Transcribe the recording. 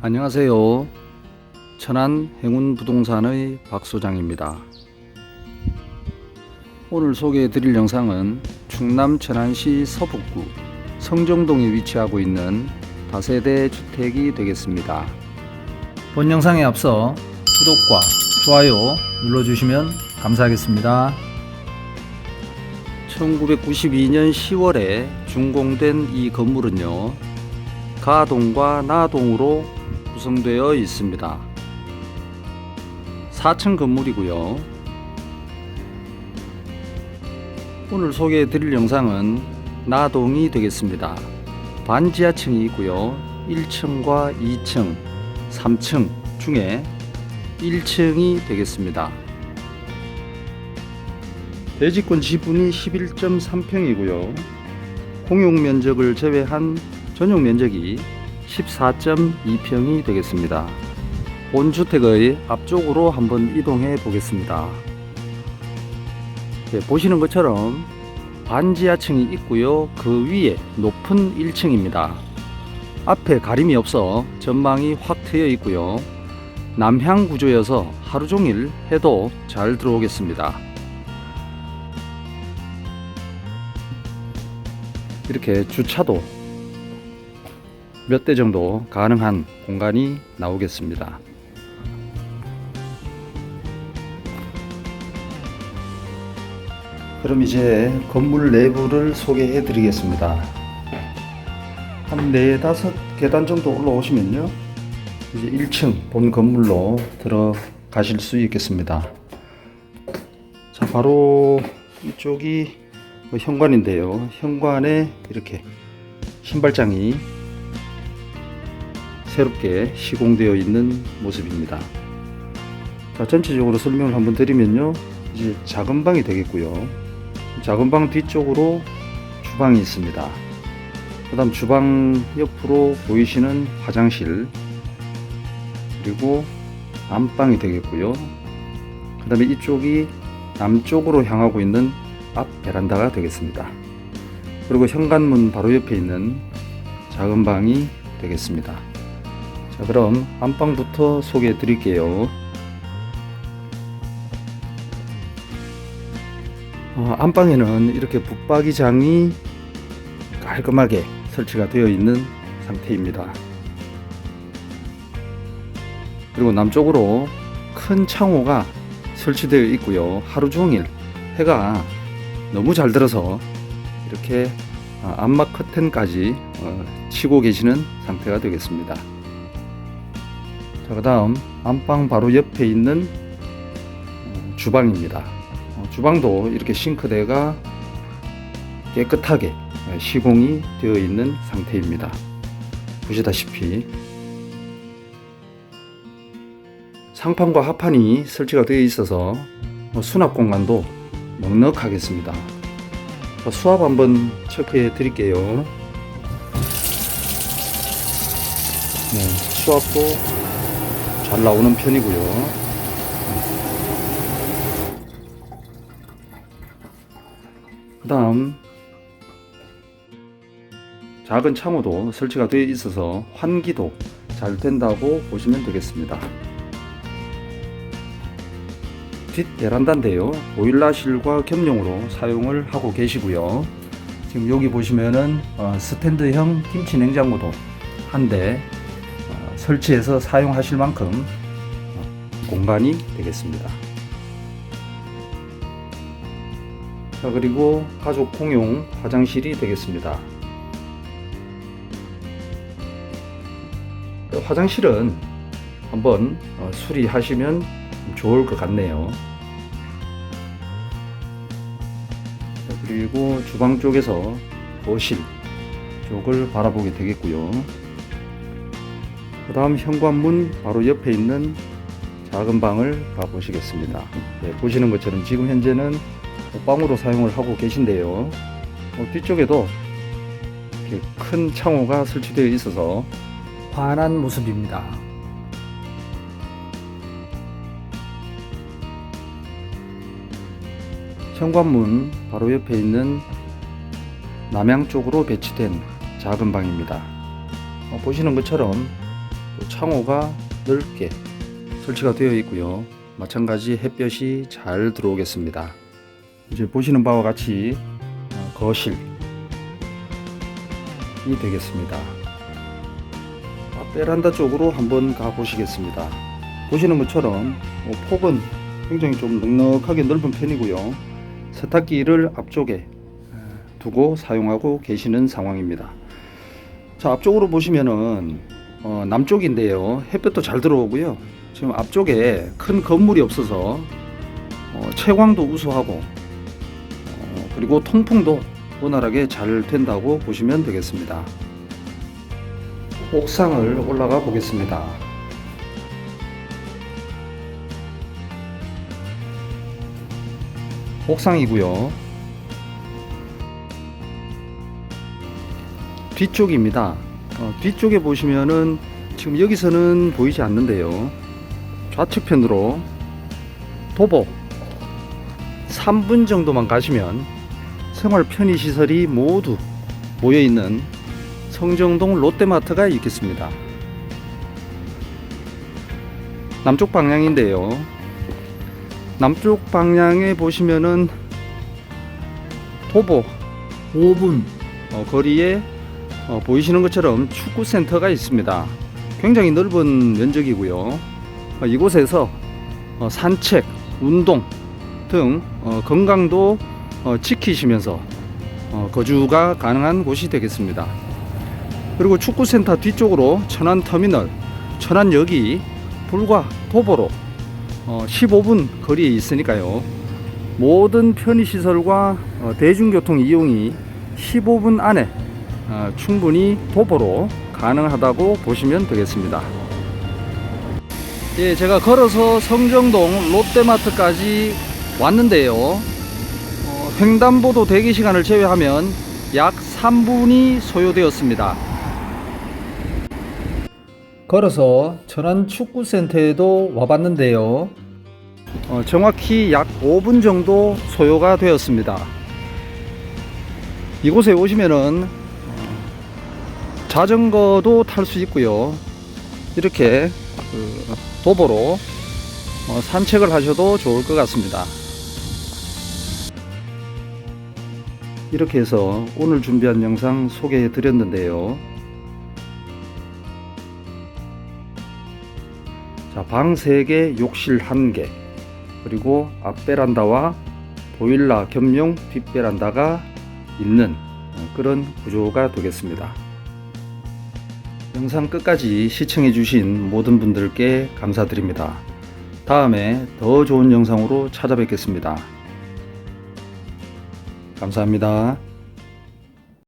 안녕하세요. 천안 행운 부동산의 박 소장입니다. 오늘 소개해 드릴 영상은 충남 천안시 서북구 성정동에 위치하고 있는 다세대 주택이 되겠습니다. 본 영상에 앞서 구독과 좋아요 눌러주시면 감사하겠습니다. 1992년 10월에 준공된 이 건물은요, 가동과 나동으로 구성되어 있습니다. 4층 건물이고요. 오늘 소개해 드릴 영상은 나동이 되겠습니다. 반지하층이 있고요. 1층과 2층, 3층 중에 1층이 되겠습니다. 대지권 지분이 11.3평이고요. 공용 면적을 제외한 전용 면적이 14.2평이 되겠습니다. 본 주택의 앞쪽으로 한번 이동해 보겠습니다. 네, 보시는 것처럼 반지하층이 있고요. 그 위에 높은 1층입니다. 앞에 가림이 없어 전망이 확 트여 있고요. 남향 구조여서 하루 종일 해도 잘 들어오겠습니다. 이렇게 주차도 몇 대 정도 가능한 공간이 나오겠습니다. 그럼 이제 건물 내부를 소개해 드리겠습니다. 한네 다섯 계단 정도 올라오시면요. 이제 1층 본 건물로 들어가실 수 있겠습니다. 자, 바로 이쪽이 그 현관인데요. 현관에 이렇게 신발장이 새롭게 시공되어 있는 모습입니다. 자, 전체적으로 설명을 한번 드리면요. 이제 작은 방이 되겠고요. 작은 방 뒤쪽으로 주방이 있습니다. 그 다음 주방 옆으로 보이시는 화장실, 그리고 안방이 되겠고요. 그 다음에 이쪽이 남쪽으로 향하고 있는 앞 베란다가 되겠습니다. 그리고 현관문 바로 옆에 있는 작은 방이 되겠습니다. 자, 그럼 안방부터 소개해 드릴게요. 어, 안방에는 이렇게 붙박이장이 깔끔하게 설치가 되어 있는 상태입니다. 그리고 남쪽으로 큰 창호가 설치되어 있고요. 하루 종일 해가 너무 잘 들어서 이렇게 아, 안막 커튼까지 어, 치고 계시는 상태가 되겠습니다. 자, 그 다음 안방 바로 옆에 있는 어, 주방입니다. 어, 주방도 이렇게 싱크대가 깨끗하게 어, 시공이 되어 있는 상태입니다. 보시다시피 상판과 하판이 설치가 되어 있어서 어, 수납 공간도 넉넉하겠습니다. 자, 수압 한번 체크해 드릴게요. 네, 수압도 잘 나오는 편이고요. 그 다음 작은 창호도 설치가 되어 있어서 환기도 잘 된다고 보시면 되겠습니다. 뒷 베란다인데요. 보일러실과 겸용으로 사용을 하고 계시고요. 지금 여기 보시면은 어, 스탠드형 김치 냉장고도 한대 어, 설치해서 사용하실 만큼 어, 공간이 되겠습니다. 자 그리고 가족 공용 화장실이 되겠습니다. 화장실은 한번 어, 수리하시면 좋을 것 같네요. 자, 그리고 주방 쪽에서 거실 쪽을 바라보게 되겠고요. 그 다음 현관문 바로 옆에 있는 작은 방을 가보시겠습니다. 네, 보시는 것처럼 지금 현재는 옷방으로 사용을 하고 계신데요. 어, 뒤쪽에도 큰 창호가 설치되어 있어서 환한 모습입니다. 현관문 바로 옆에 있는 남양 쪽으로 배치된 작은 방입니다. 어, 보시는 것처럼 또 창호가 넓게 설치가 되어 있고요. 마찬가지 햇볕이 잘 들어오겠습니다. 이제 보시는 바와 같이 어, 거실이 되겠습니다. 아, 베란다 쪽으로 한번 가 보시겠습니다. 보시는 것처럼 어, 폭은 굉장히 좀 넉넉하게 넓은 편이고요. 세탁기를 앞쪽에 두고 사용하고 계시는 상황입니다. 자 앞쪽으로 보시면은 어, 남쪽인데요. 햇볕도 잘 들어오고요. 지금 앞쪽에 큰 건물이 없어서 어, 채광도 우수하고 어, 그리고 통풍도 원활하게 잘 된다고 보시면 되겠습니다. 옥상을 올라가 보겠습니다. 옥상이고요. 뒤쪽입니다. 어, 뒤쪽에 보시면은 지금 여기서는 보이지 않는데요. 좌측편으로 도보 3분 정도만 가시면 생활 편의 시설이 모두 모여 있는 성정동 롯데마트가 있겠습니다. 남쪽 방향인데요. 남쪽 방향에 보시면은 도보 5분 어, 거리에 어, 보이시는 것처럼 축구 센터가 있습니다. 굉장히 넓은 면적이고요. 어, 이곳에서 어, 산책, 운동 등 어, 건강도 어, 지키시면서 어, 거주가 가능한 곳이 되겠습니다. 그리고 축구센터 뒤쪽으로 천안터미널, 천안역이 불과 도보로 어, 15분 거리에 있으니까요. 모든 편의시설과 어, 대중교통 이용이 15분 안에 어, 충분히 도보로 가능하다고 보시면 되겠습니다. 예, 제가 걸어서 성정동 롯데마트까지 왔는데요. 어, 횡단보도 대기 시간을 제외하면 약 3분이 소요되었습니다. 걸어서 천안 축구센터에도 와봤는데요. 어, 정확히 약 5분 정도 소요가 되었습니다. 이곳에 오시면은 어, 자전거도 탈 수 있고요. 이렇게 그 도보로 어, 산책을 하셔도 좋을 것 같습니다. 이렇게 해서 오늘 준비한 영상 소개해 드렸는데요. 자, 방 3개, 욕실 1개, 그리고 앞베란다와 보일러 겸용 뒷베란다가 있는 그런 구조가 되겠습니다. 영상 끝까지 시청해주신 모든 분들께 감사드립니다. 다음에 더 좋은 영상으로 찾아뵙겠습니다. 감사합니다.